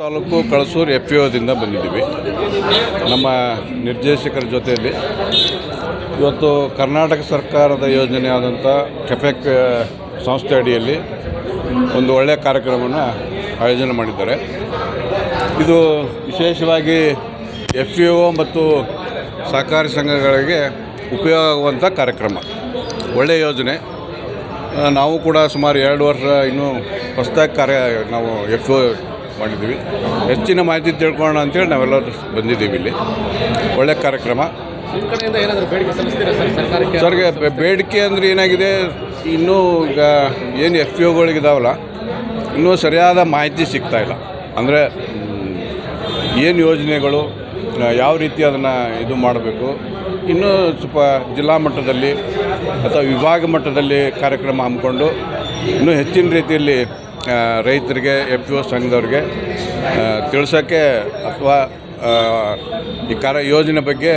Taluk Kalasur F P ಒದಿಂದ ಬಂದಿದ್ದೀವಿ. ನಮ್ಮ ನಿರ್ದೇಶಕರ ಜೊತೆಯಲ್ಲಿ ಇವತ್ತು ಕರ್ನಾಟಕ ಸರ್ಕಾರದ ಯೋಜನೆ ಆದಂಥ ಕೆಫೆಕ್ ಸಂಸ್ಥೆ ಅಡಿಯಲ್ಲಿ ಒಂದು ಒಳ್ಳೆಯ ಕಾರ್ಯಕ್ರಮವನ್ನು ಆಯೋಜನೆ ಮಾಡಿದ್ದಾರೆ. ಇದು ವಿಶೇಷವಾಗಿ ಎಫ್ ಪಿ ಒ ಮತ್ತು ಸಹಕಾರಿ ಸಂಘಗಳಿಗೆ ಉಪಯೋಗ ಆಗುವಂಥ ಕಾರ್ಯಕ್ರಮ. ಒಳ್ಳೆಯ ಯೋಜನೆ. ನಾವು ಕೂಡ ಸುಮಾರು ಎರಡು ವರ್ಷ ಇನ್ನೂ ಹೊಸದಾಗಿ ಕಾರ್ಯ ನಾವು ಎಫ್ ಒ ಮಾಡಿದ್ದೀವಿ ಹೆಚ್ಚಿನ ಮಾಹಿತಿ ತಿಳ್ಕೊಳ್ಳೋಣ ಅಂತೇಳಿ ನಾವೆಲ್ಲರೂ ಬಂದಿದ್ದೀವಿ ಇಲ್ಲಿ. ಒಳ್ಳೆ ಕಾರ್ಯಕ್ರಮ. ಸರ್ಗೆ ಬೇಡಿಕೆ ಅಂದರೆ ಏನಾಗಿದೆ ಇನ್ನೂ ಈಗ ಏನು ಎಫ್ ಪಿ ಒಗಳಿಗಿದಾವಲ್ಲ ಇನ್ನೂ ಸರಿಯಾದ ಮಾಹಿತಿ ಸಿಗ್ತಾ ಇಲ್ಲ. ಅಂದರೆ ಏನು ಯೋಜನೆಗಳು ಯಾವ ರೀತಿ ಅದನ್ನು ಇದು ಮಾಡಬೇಕು ಇನ್ನೂ ಸ್ವಲ್ಪ ಜಿಲ್ಲಾ ಮಟ್ಟದಲ್ಲಿ ಅಥವಾ ವಿಭಾಗ ಮಟ್ಟದಲ್ಲಿ ಕಾರ್ಯಕ್ರಮ ಹಮ್ಮಿಕೊಂಡು ಇನ್ನೂ ಹೆಚ್ಚಿನ ರೀತಿಯಲ್ಲಿ ರೈತರಿಗೆ ಎಫ್ ಓ ಸಂಘದವ್ರಿಗೆ ತಿಳಿಸೋಕ್ಕೆ ಅಥವಾ ಈ ಕಾರ್ಯ ಯೋಜನೆ ಬಗ್ಗೆ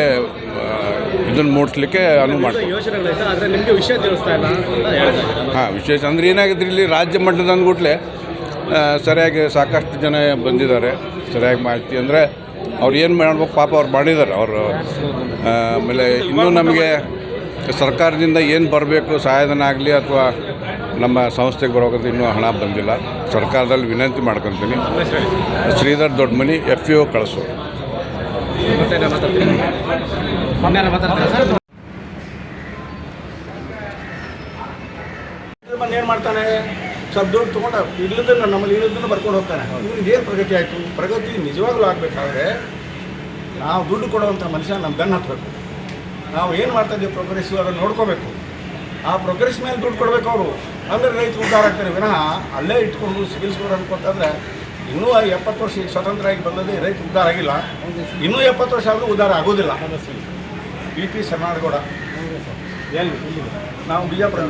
ಇದನ್ನು ಮೂಡಿಸ್ಲಿಕ್ಕೆ ಅನುವು ಮಾಡ್ತೀವಿ. ನಿಮಗೆ ವಿಷಯ ತಿಳಿಸ್ತಾ ಅಂತ ಹೇಳ್ತಾರೆ ಹಾಂ ವಿಶೇಷ ಅಂದರೆ ಏನಾಗಿದ್ರೆ ಇಲ್ಲಿ ರಾಜ್ಯ ಮಟ್ಟದ ಅಂದ್ಬಿಟ್ಲೆ ಸರಿಯಾಗಿ ಸಾಕಷ್ಟು ಜನ ಬಂದಿದ್ದಾರೆ. ಸರಿಯಾಗಿ ಮಾಹಿತಿ ಅಂದರೆ ಅವ್ರು ಏನು ಮಾಡ್ಬೇಕು ಪಾಪ ಅವ್ರು ಮಾಡಿದ್ದಾರೆ ಅವರು ಆಮೇಲೆ ಇನ್ನೂ ನಮಗೆ ಸರ್ಕಾರದಿಂದ ಏನು ಬರಬೇಕು ಸಹಾಯಧನ ಆಗಲಿ ಅಥವಾ ನಮ್ಮ ಸಂಸ್ಥೆಗೆ ಬರೋಕ್ಕಂತ ಇನ್ನೂ ಹಣ ಬಂದಿಲ್ಲ. ಸರ್ಕಾರದಲ್ಲಿ ವಿನಂತಿ ಮಾಡ್ಕೊತೀನಿ. Shridhar Doddamani F E O ಕಳಿಸು. ಏನು ಮಾಡ್ತಾನೆ? ಸ್ವಲ್ಪ ದುಡ್ಡು ತೊಗೊಂಡು ಇಲ್ಲದನ್ನು ನಮ್ಮಲ್ಲಿ ಇಲ್ಲದನ್ನು ಬರ್ಕೊಂಡು ಹೋಗ್ತಾನೆ. ಇವ್ರಿಗೆ ಏನು ಪ್ರಗತಿ ಆಯಿತು? ಪ್ರಗತಿ ನಿಜವಾಗ್ಲೂ ಆಗಬೇಕಾದ್ರೆ ನಾವು ದುಡ್ಡು ಕೊಡುವಂಥ ಮನುಷ್ಯ ನಮ್ಮ ಬೆನ್ನು ಹತ್ತಬೇಕು ನಾವು ಏನು ಮಾಡ್ತಾ ಇದ್ದೀವಿ ಪ್ರೋಗ್ರೆಸ್ ಅದನ್ನು ನೋಡ್ಕೋಬೇಕು. ಆ ಪ್ರೋಗ್ರೆಸ್ ಮೇಲೆ ದುಡ್ಡು ಕೊಡಬೇಕು ಅವರು. ಅಂದರೆ ರೈತರು ಉದ್ಧಾರ ಆಗ್ತಾರೆ. ವಿನಃ ಅಲ್ಲೇ ಇಟ್ಕೊಂಡು ಸಿಗಿಸ್ಕೊಂಡು ಸ್ಕೋರ್ ಅನ್ಕೊತಂದ್ರೆ ಇನ್ನೂ ಎಪ್ಪತ್ತು ವರ್ಷ ಈಗ ಸ್ವತಂತ್ರ ಆಗಿ ಬಂದದ್ದು ರೈತ ಉದ್ಧಾರ ಆಗಿಲ್ಲ. ಇನ್ನೂ ಎಪ್ಪತ್ತು ವರ್ಷ ಆದರೂ ಉದ್ಧಾರ ಆಗೋದಿಲ್ಲ. ಬಿ ಪಿ ಶರಣಾಡಗೌಡ ನಾವು ಬಿಜಾಪುರ.